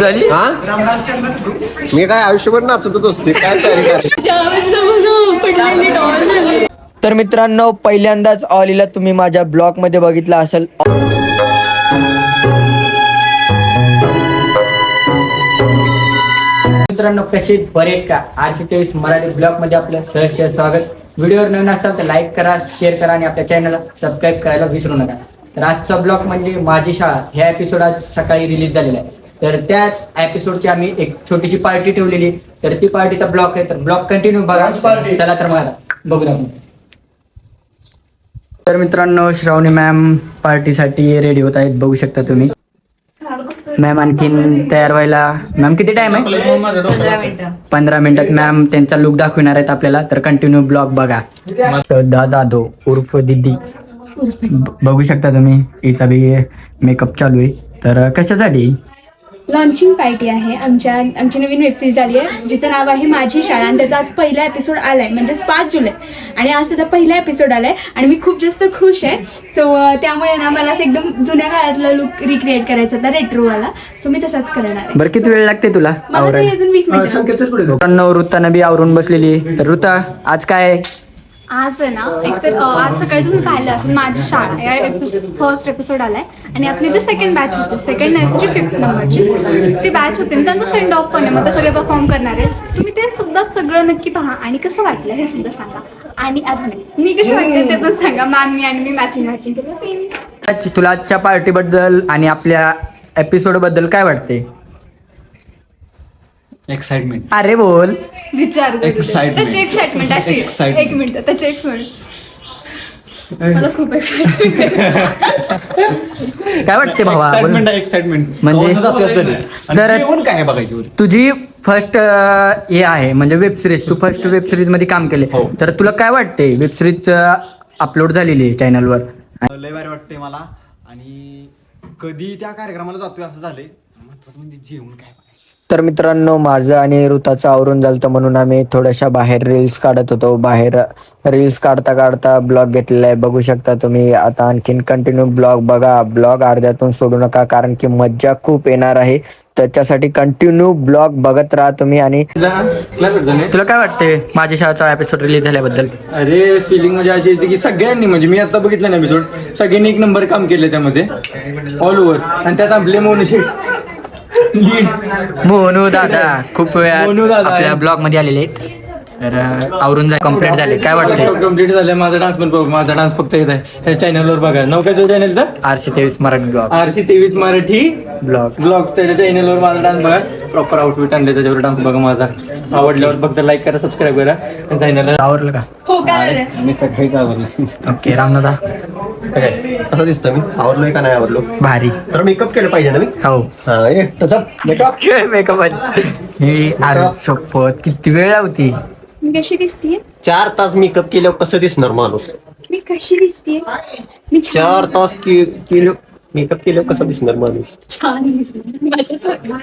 झाली हा? मी काय आयुष्यभर नाचतच असते. काय तयारी तर मित्रांनो पहिल्यांदाच ऑलीला तुम्ही माझ्या ब्लॉगमध्ये बघितलं असेल. मित्रांनो कसे बरे का? आरसी तेवीस मराठी ब्लॉगमध्ये आपलं सहर्ष स्वागत. व्हिडिओवर नवीन असाल तर लाईक करा शेअर करा आणि आपल्या चॅनलला सबस्क्राईब करायला विसरू नका. तर आजचा ब्लॉग म्हणजे माझी शाळा. ह्या एपिसोड आज सकाळी रिलीज झालेला आहे. तर त्याच एपिसोडची आम्ही एक छोटीशी पार्टी ठेवलेली तर ती पार्टीचा ब्लॉग आहे. तर ब्लॉग कंटिन्यू बघा. चला तर मग बघूया आपण. तर मित्रांनो श्रावणी मॅम पार्टीसाठी रेडी होत आहेत. बघू शकता तुम्ही. मॅम आणखीन तयार व्हायला मॅम किती टाइम आहे? पंधरा मिनिटात मॅम त्यांचा लुक दाखवणार आहेत आपल्याला. तर कंटिन्यू ब्लॉग बघा. श्रद्धा जाधव उर्फ दिदी. बघू शकता तुम्ही हिचा बी मेकअप चालू आहे. तर कशासाठी? लॉन्चिंग पार्टी आहे. आमच्या आमची नवीन वेबसिरीज आली आहे. जिचं नाव आहे माझी शाळा. आणि त्याचा आज पहिला एपिसोड आलाय. म्हणजेच पाच जुलै. आणि आज त्याचा पहिला एपिसोड आलाय. आणि मी खूप जास्त खुश आहे. सो त्यामुळे ना मला असं एकदम जुन्या काळातला लुक रिक्रिएट करायचा होता. रेट्रोवाला सो मी तसाच करणार आहे. बरं किती वेळ लागते तुला? मला तरी अजून वीस मिनिटं आवरून बसलेली. आहे. तर ऋता आज काय? आहे? आज आहे ना एकतर आज सकाळी तुम्ही पाहिलं असेल माझी शाळा. या एपिसोड फर्स्ट एपिसोड आलाय. आणि आपली जे सेकंड बॅच होते सेकंड नाही फिफ्थ नंबरची ती बॅच होती आणि त्यांचं सेंड ऑफ पण आहे. मग ते सगळे परफॉर्म करणार आहे तुम्ही ते सुद्धा सगळं नक्की पहा. आणि कसं वाटलं हे सुद्धा सांगा. आणि अजून मी कशी वाटते ते पण सांगा. मॅम मी आणि मी मॅचिंग मॅचिंग केलं तुला आजच्या पार्टी बद्दल आणि आपल्या एपिसोडबद्दल काय वाटते? एक्साइटमेंट अरे बोल विचार करू. Excitement. त्याची एक्साइटमेंट अशी. Excitement. एक मिनिट त्याची एक्साइटमेंट मला खूप एक्साइटमेंट काय वाटते भावा बोल. एक्साइटमेंट आहे एक्साइटमेंट म्हणजे- तर- जेवण काय आहे बघायची वरती? तुझी फर्स्ट हे आहे म्हणजे वेब सिरीज तू फर्स्ट वेब सिरीजमध्ये काम केले हो. तर तुला काय वाटते वेब सिरीज अपलोड झालेली आहे चॅनलवर लय भारी वाटते मला आणि कधी त्या कार्यक्रमाला जातोय असं झालंय महत्वाचं म्हणजे जेवण काय तर मित्रांनो माझं आणि ऋताचं आवरून झालं म्हणून आम्ही थोड्याशा बाहेर रील्स काढत होतो. बाहेर रील्स काढता काढता ब्लॉग घेतलेला आहे. बघू शकता तुम्ही आता आणखीन कंटिन्यू ब्लॉग बघा. ब्लॉग अर्ध्यातून सोडू नका कारण की मज्जा खूप येणार आहे. त्याच्यासाठी कंटिन्यू ब्लॉग बघत राहा तुम्ही आणि तुला काय वाटते माझ्या शाळेचा एपिसोड रिलीज झाल्याबद्दल? अरे फिलिंग म्हणजे अशी येते की सगळ्यांनी म्हणजे मी आता बघितलं ना एपिसोड सगळ्यांनी एक नंबर काम केलं त्यामध्ये. ऑल ओव्हर आणि त्यात आपले मोनशे मोनू दादा खूप वेळा मोनू दादा. आपल्या ब्लॉगमध्ये आलेले आहेत. तर अं, आवरून जाय कंप्लीट झाले. काय वाटते कंप्लीट झालं माझा डान्स पण बघ माझा डान्स फक्त येत आहे. चॅनलवर बघा. नाव काय चॅनलचं आरशे तेवीस मराठी ब्लॉग आरसी तेवीस मराठी ब्लॉग ब्लॉग्स त्याच्या चॅनलवर माझा डान्स बघा. प्रॉपर आउटफिट आणले त्याच्यावर डान्स बघा माझा. आवडल्यावर फक्त लाईक करा सबस्क्राईब करा. चॅनलला आवरलं का? मी सकाळीच आवडलो ओके रामनाथा कसं दिसतं मी. आवडलोय का नाही आवडलो भारी. तर मेकअप केलं पाहिजे ना मी? हो. हा मेकअप मेकअप ही अरे शपथ किती वेळ लावती? मी कशी दिसतीये? चार तास मेकअप केल्यावर कसं दिसणार माणूस? मी कशी दिसतीये? मी चार तास के- केलं मेकअप केल्यावर कसं दिसणार माणूस? छान माझ्यासारखं.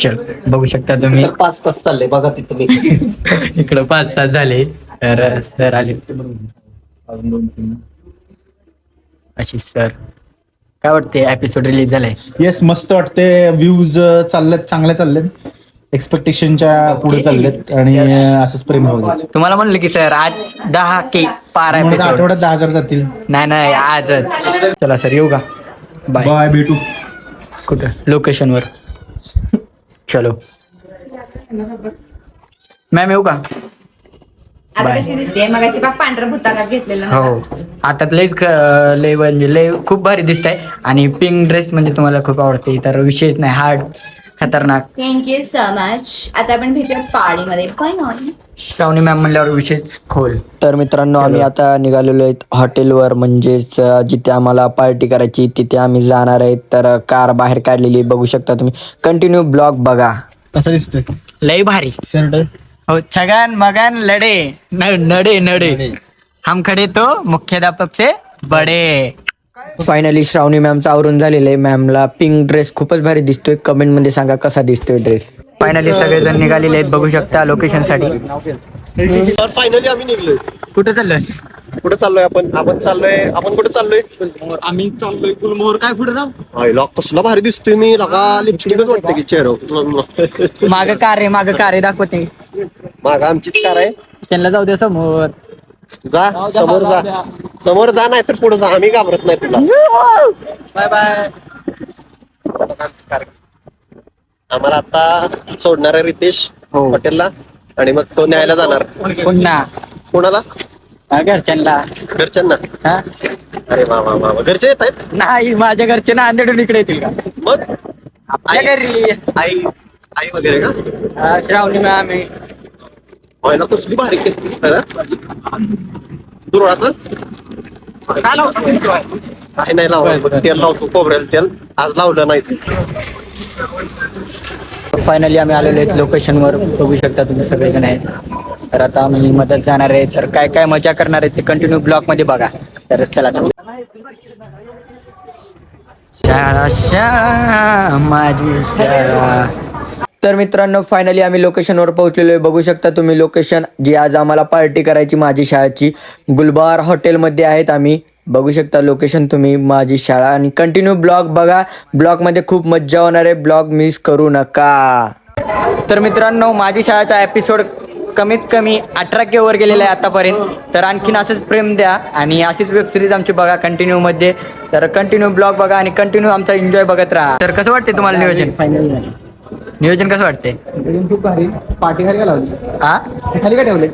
चल बघू शकता तुम्ही. तर पाच तास चाललंय बघा तिथं मी इकडं पाच तास झाले. तर सर आले. अशी सर. काय वाटते एपिसोड रिलीज झालाय? येस मस्त वाटते व्ह्यूज चाललेत चांगले चाललेत एक्सपेक्टेशनच्या पुढे चाललेत आणि असंच प्रेम होऊ दे. तुम्हाला म्हणलं की सर आज दहा के पार म्हणून आठवड्यात दहा हजार जातील. नाही नाही आजच. चला सर येऊ का? बाय बाय भेटू. कुठं? लोकेशनवर चलो. मॅम येऊ का? आता कशी दिसते बाग पांढरा भुतागात घेतलेला. हो. आता लय म्हणजे लय खूप भारी दिसत आहे आणि पिंक ड्रेस म्हणजे तुम्हाला खूप आवडते तर विशेष नाही हार्ड खतरनाक. थँक्यू सो मच आता आपण भेटूया पाळीमध्ये. बाय बाय श्रावणी मॅम म्हणल्यावर विशेष खोल. तर मित्रांनो आम्ही आता निघालेलो आहेत हॉटेलवर. म्हणजेच जिथे आम्हाला पार्टी करायची तिथे आम्ही जाणार आहेत. तर कार बाहेर काढलेली. बघू शकता तुम्ही. कंटिन्यू ब्लॉग बघा. कसं दिसतोय? लय भारी. शर्ट? हो छगन मगन लडे न- नडे नडे. हम खडे तो मुख्याध्यापक से बडे. फायनली श्रावणी मॅमचं आवरून झालेलं आहे. मॅमला पिंक ड्रेस खूपच भारी दिसतोय. कमेंटमध्ये सांगा कसा दिसतोय ड्रेस फायनली सगळेजण निघालेले आहेत. बघू शकता लोकेशनसाठी. तर फायनली आम्ही निघलोय. कुठे चाललोय? कुठे चाललोय आपण? आपण चाललोय आपण कुठे चाललोय? आम्ही चाललोय गुलमोहर. काय पुढे ना आईला कसला भारी दिसतोय मी. लगा लिपस्टिकच वाटतं की चेहरा माग कार आहे माग कार आहे. दाखवते. मागा आमचीच कार आहे. त्यांना जाऊ दे समोर. जा समोर जा. समोर जा नाही तर पुढे जा. आम्ही घाबरत नाही तुला. Bye bye. आम्हाला आता सोडणार आहे रितेश हो. हॉटेलला आणि मग तो न्यायला जाणार. पुन्हा. कोणाला? घरच्यांना. घरच्यांना. हा? अरे वा वा वा वा. घरचे येत आहेत? नाही माझ्या घरचे नांदेडून इकडे येतील का? मग? आपल्या घरी. आई आई वगैरे का? हा, श्रावणी मॅम आहे. व्हायला कसली भारी केस दुरळाचं काय लावतो काय नाही तेल लावतो खोबरेल तेल. आज लावलं नाही. फायनली आम्ही आलेलो आहेत लोकेशनवर बघू शकता तुम्ही सगळेजण आहेत. तर आता आम्ही मदत जाणार आहे. तर काय काय मजा करणार आहे ते कंटिन्यू ब्लॉगमध्ये बघा. तर चला तर. शाळा शाळा माझी शाळा. तर मित्रांनो फायनली आम्ही लोकेशनवर पोहोचलेलो आहे. बघू शकता तुम्ही लोकेशन जी आज आम्हाला पार्टी करायची माझी शाळेची. गुलबार हॉटेलमध्ये आहेत आम्ही. बघू शकता लोकेशन तुम्ही माझी शाळा. आणि कंटिन्यू ब्लॉग बघा. ब्लॉगमध्ये खूप मज्जा होणार आहे. ब्लॉग मिस करू नका. तर मित्रांनो माझी शाळेचा एपिसोड कमीत कमी अठरा के वर गेलेला आहे आतापर्यंत. तर आणखीन असंच प्रेम द्या. आणि अशीच वेब सिरीज आमची बघा कंटिन्यू मध्ये. तर कंटिन्यू ब्लॉग बघा आणि कंटिन्यू आमचा एन्जॉय बघत राहा. तर कसं वाटते तुम्हाला नियोजन? नियोजन कसं वाटते खूप भारी. पार्टी खाली का लावली? हा? खाली का ठेवले?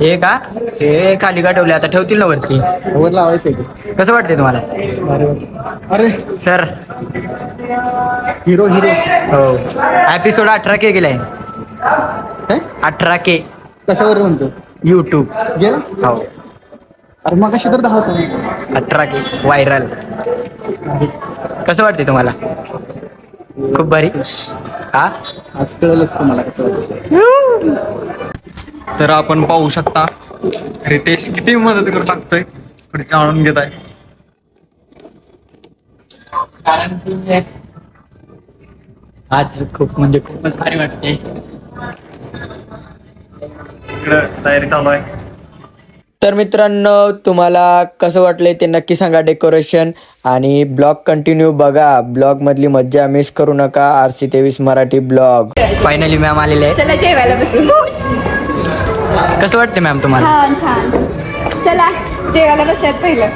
हे का? हे खाली का ठेवले? आता ठेवतील ना वरती. वर लावायचंय कसं वाटते तुम्हाला? अरे! सर. Hero hero. हो. एपिसोड अठरा के गेलाय. काय अठरा के. कशावर म्हणतो? यूट्यूब गेला? हो. अरे मग कशी तर दहा होतो अठरा के. व्हायरल कसं वाटते तुम्हाला? खूप भारी. हा? आज कळलंच तुम्हाला कसं वाटतं तर आपण पाहू शकता रितेश किती मदत करू लागतोय पुढे आणून घेत आहे. कारण की आज खूप म्हणजे खूपच भारी वाटते इकडं तयारी चालू आहे. तर मित्रांनो तुम्हाला कसं वाटलंय ते नक्की सांगा डेकोरेशन आणि ब्लॉग कंटिन्यू बघा. ब्लॉग मधली मज्जा मिस करू नका. आर सी तेवीस मराठी ब्लॉग फायनली मॅम आलेले. आहे चला जेवायला बसू. कसं वाटते मॅम तुम्हाला? छान छान. चला जेवायला बसत पहिलं.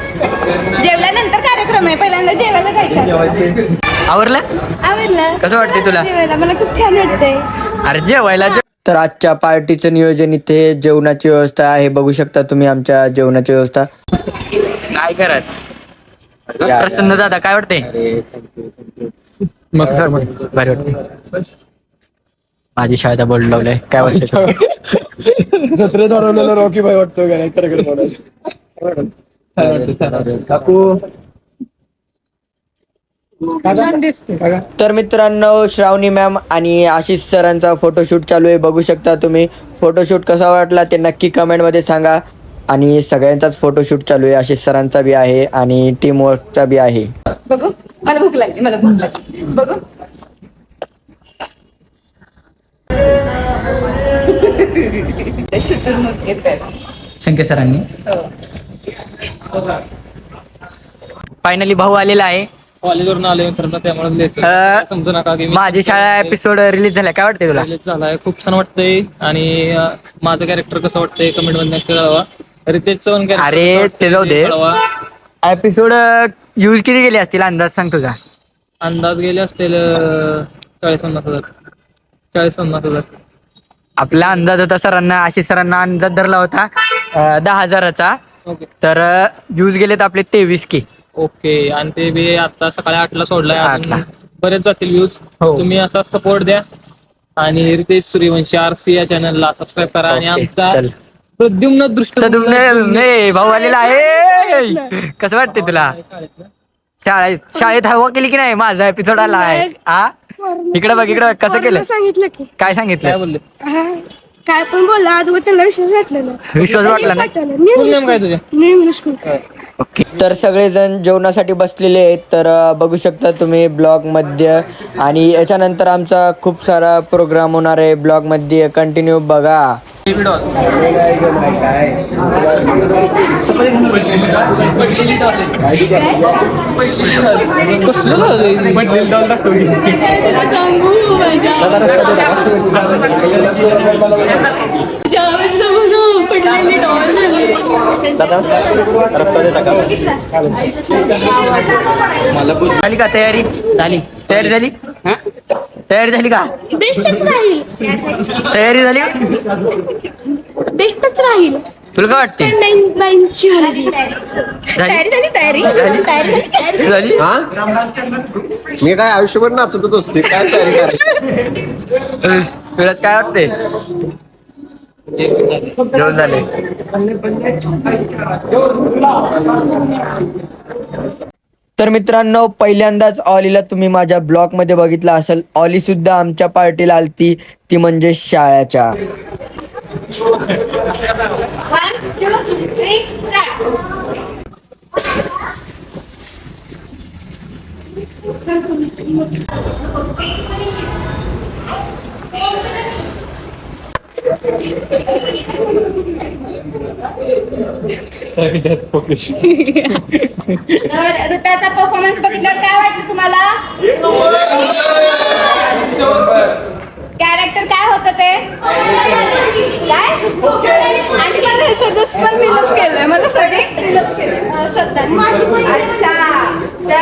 जेवल्यानंतर कार्यक्रम आहे. पहिल्यांदा जेवायला जायचं. आवरलं? आवडलं कसं वाटते तुला? जेवायला. मला खूप छान वाटतंय. अरे जेवायला जे- तर आजच्या पार्टीचं नियोजन इथे जेवणाची व्यवस्था आहे बघू शकता तुम्ही आमच्या जेवणाची व्यवस्था काय करत प्रसन्न दादा काय वाटते मस्त वाटते भारी वाटते माझी शाळेचा बोर्ड लावलाय काय वाटतं रॉकी भाई वाटतो का नाही तर मित्रांनो श्रावणी मॅम आणि आशिष सरांचा फोटोशूट चालू आहे. बघू शकता तुम्ही. फोटोशूट कसा वाटला ते नक्की कमेंटमध्ये सांगा. आणि सगळ्यांचाच फोटोशूट चालू आहे. आशिष सरांचा बी आहे आणि टीम वर्कचा बी आहे. बघू. मला भूक लागली. मला भूक लागली. बघू. शुतुरमुर्ग येतात. शंके सरांनी. फायनली भाऊ आलेला आहे. कॉलेजवरून आले मित्रांनो त्यामुळे अं, समजू नका की मी माझी शाळा एपिसोड रिलीज झाला काय वाटते तुला? झालाय. खूप छान वाटतंय. आणि अं, माझं कॅरेक्टर कसं वाटतंय कमेंटमध्ये नक्की कळवा. रितेश चव्हाण character अरे, कसं वाटतंय ते जाऊ दे. कळवा. एपिसोड यूज किती गेले असतील? अंदाज सांग तुझा. अंदाज गेले असतील चाळीस पन्नास हजार. चाळीस पन्नास हजार. आपला अंदाज होता सरांना आशिष सरांना अंदाज धरला होता अं, दहा हजाराचा. ओके. तर यूज गेलेत आपले तेवीस के. ओके आणि ते बी आता सकाळी आठला सोडलाय आठला. अजून बरेच जातील व्ह्यूज. हो. तुम्ही असा सपोर्ट द्या. आणि रितेश सूर्यवंशी आर सी या चॅनलला सबस्क्राईब करा. आणि ओके, आमचा चल. प्रद्युम्न दृष्ट तर तुमने नाही, भाऊ आलेला आहे. कसं वाटते तुला? शाळेत शाळेत हवा केली की नाही? माझा एपिसोड आला आहे. आ? इकडे बघ इकडे बघ. कसं केलं? सांगितलं की. काय काय सांगितलं बोलले? हा, काय पण बोलला आजवर त्यांना विश्वास वाटला ना विश्वास वाटला नाही? काय तुझे? न्यू इंग्लिश स्कूल तर सगळेजण जेवणासाठी बसलेले आहेत तर बघू शकता तुम्ही ब्लॉगमध्ये आणि याच्यानंतर आमचा खूप सारा प्रोग्राम होणार आहे ब्लॉगमध्ये कंटिन्यू बघा. पडलेली डॉल पडलेली डॉल झाली का तयारी? झाली. तयारी झाली? तयारी झाली का? बेस्टच राहील. तयारी झाली? का बेस्टच राहील. तुला काय वाटते झाली. तयारी झाली तयारी. तयारी झाली. झाली. मी काय आयुष्यभर नाचतच असते. काय तयारी करायची? तुला काय वाटते जेवण झाले. तर मित्रांनो पहिल्यांदाच ऑलीला तुम्ही माझ्या ब्लॉगमध्ये बघितलं असेल. ऑली सुद्धा आमच्या पार्टीला आलती. ती म्हणजे शाळेच्या. तर ऋताचा परफॉर्मन्स बघितल्यावर काय वाटलं तुम्हाला? कॅरेक्टर काय होतं ते? काय? आणि मला हे सजेस्ट पण तिनंच केलंय. मला सजेस्ट तिनंच केलंय. श्रद्धा अच्छा. तर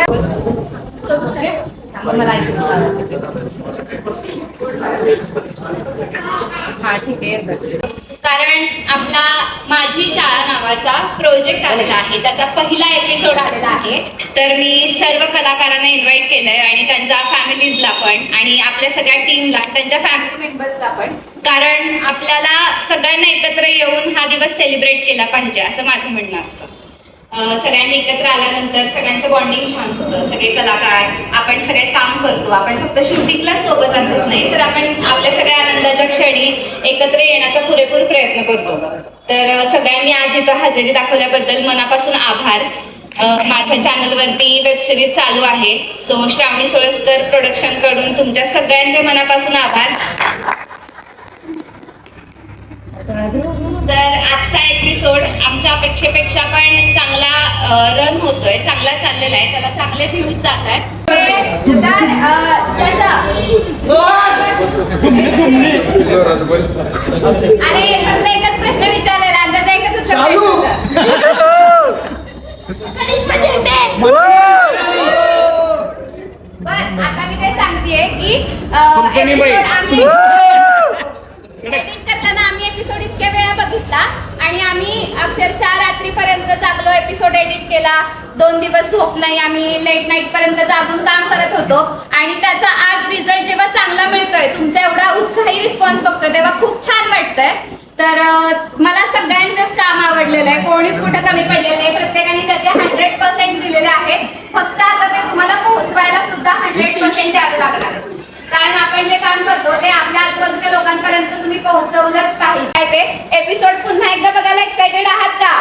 मला हा ठीक आहे. कारण आपला माझी शाळा नावाचा प्रोजेक्ट आलेला आहे. त्याचा पहिला एपिसोड आलेला आहे. तर मी सर्व कलाकारांना इन्व्हाइट केलंय आणि त्यांच्या फॅमिलीजला पण आणि आपल्या सगळ्या टीमला त्यांच्या फॅमिली मेंबर्सला पण. कारण आपल्याला सगळ्यांना एकत्र येऊन हा दिवस सेलिब्रेट केला पाहिजे असं माझं म्हणणं असतं. सगळ्यांनी एकत्र आल्यानंतर सगळ्यांचं बॉन्डिंग छान होतं. सगळे कलाकार आपण सगळे काम करतो. आपण फक्त शूटिंगला सोबत असत नाही तर आपण आपल्या सगळ्या आनंदाच्या क्षणी एकत्र येण्याचा पुरेपूर प्रयत्न करतो. तर सगळ्यांनी आज इथं हजेरी दाखवल्याबद्दल मनापासून आभार. माझ्या चॅनलवरती वेबसिरीज चालू आहे. सो श्रावणी सोळसकर प्रोडक्शनकडून तुमच्या सगळ्यांचे मनापासून आभार. तर आजचा एपिसोड आमच्या अपेक्षेपेक्षा पण चांगला रन होतोय चांगला चाललेला आहे त्याला चांगले व्ह्यूज जात आहेत. अं, आणि फक्त एकच प्रश्न विचारलेला आणि त्याचं एकच उत्तर द्यायचं होतं. बर आता मी ते सांगतेय की एपिसोड आम्ही एडिट करताना आम्ही एपिसोड इतक्या वेळा बघितला आणि आम्ही अक्षरशः रात्रीपर्यंत जागलो एपिसोड एडिट केला. दोन दिवस झोप नाही आम्ही लेट नाईट पर्यंत जागून काम करत होतो. आणि त्याचा आज रिझल्ट जेव्हा चांगला मिळतोय तुमचा एवढा उत्साही रिस्पॉन्स बघतोय तेव्हा खूप छान वाटतंय. तर मला सगळ्यांचंच काम आवडलेलं आहे. कोणीच कुठं कमी पडलेलं आहे प्रत्येकाने त्याचे हंड्रेड पर्सेंट दिलेले आहेत. फक्त आता ते तुम्हाला पोहोचवायला सुद्धा हंड्रेड पर्सेंट द्यावे लागणार आहे कारण आपण जे काम करतो ते आपल्या आजूबाजूच्या लोकांपर्यंत तुम्ही पोहोचवलंच पाहिजे. ते? एपिसोड पुन्हा एकदा बघायला एक्साइटेड आहात का?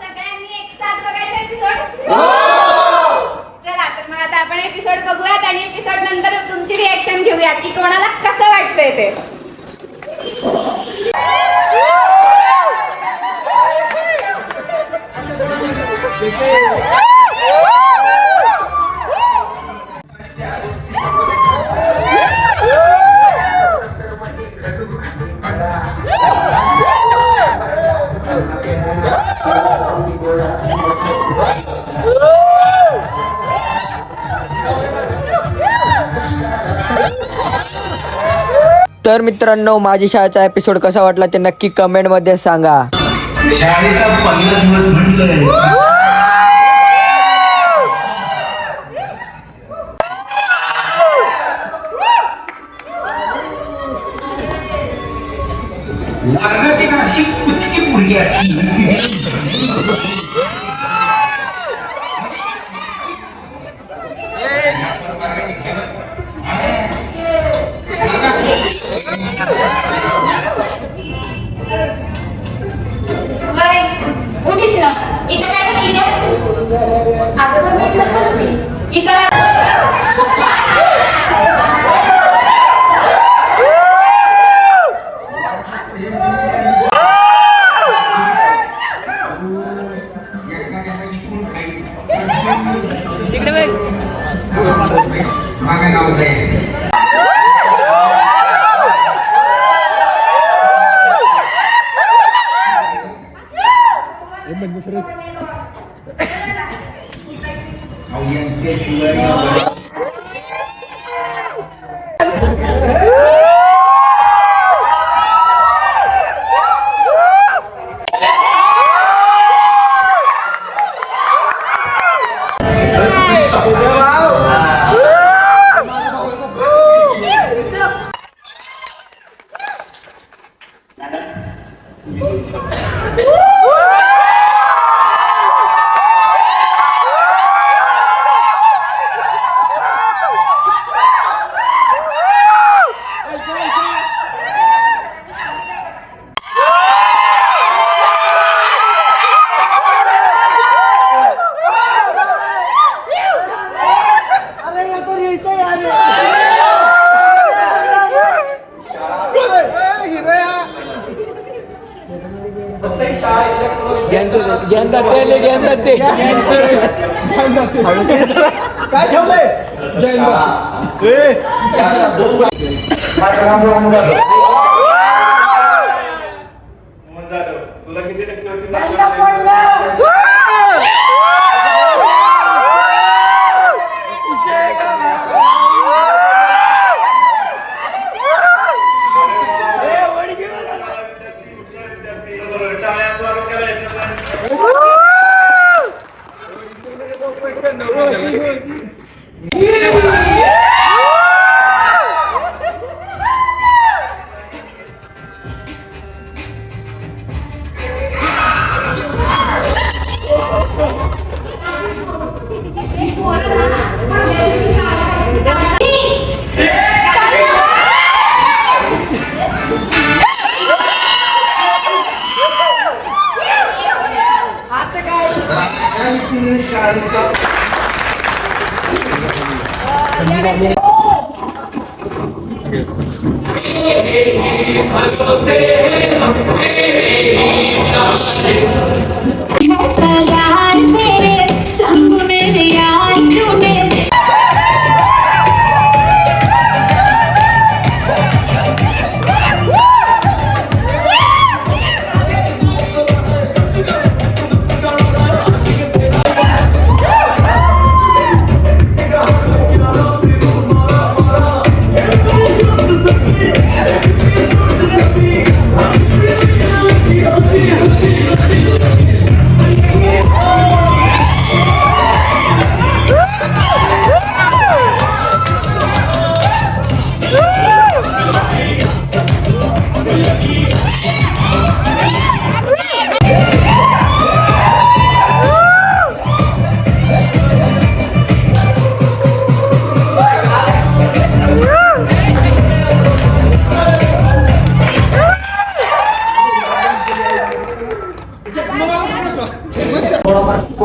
सगळ्यांनी एक साथ बघायचा एपिसोड चला तर मग आता आपण एपिसोड बघूयात आणि एपिसोड नंतर तुमची रिॲक्शन घेऊयात की कोणाला कसं वाटतंय ते. तर मित्रांनो माझी शाळेचा एपिसोड कसा वाटला ते नक्की कमेंटमध्ये सांगा. शाळेचा पहिला दिवस म्हटलं लागते ना अशी कुचकी मुलगी असती?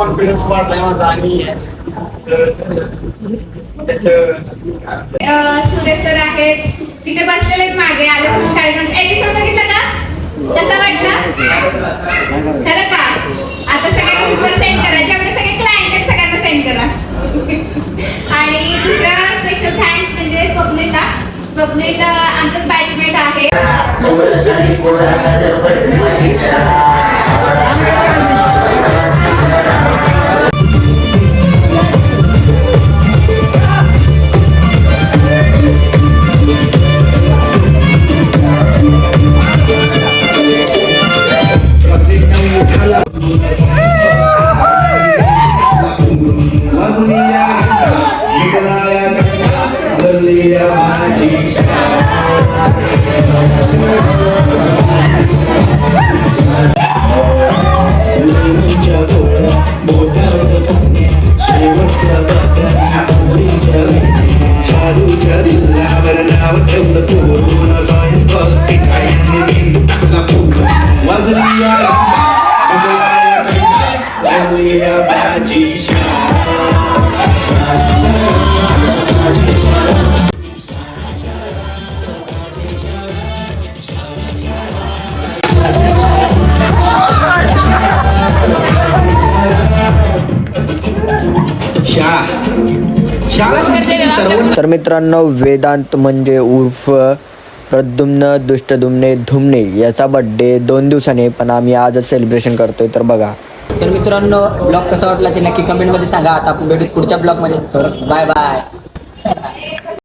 कॉन्फिडन्स वाढलाय माझा आणि त्याचं सुरेश सर आहेत. तिथे बसलेले आहेत मागे. आले शाळेतून. एपिसोड बघितला का? कसा वाटला? खरं का? आता सगळ्या ग्रुपवर सेंड करा. जेवढे सगळे क्लायंट आहेत सगळ्यांना सेंड करा. आणि दुसरा स्पेशल थँक्स म्हणजे स्वप्नीलला. स्वप्नील आमचंच बॅचमेट आहे. तर मित्रांनो वेदांत म्हणजे उर्फ प्रद्युम्न दुष्टदुम्ने धुमने याचा बड्डे दोन दिवसांनी पण आम्ही आजच सेलिब्रेशन करतोय तर बघा. तर मित्रांनो ब्लॉग कसा वाटला ते नक्की कमेंटमध्ये सांगा. आता आपण भेटू पुढच्या ब्लॉगमध्ये तर बाय बाय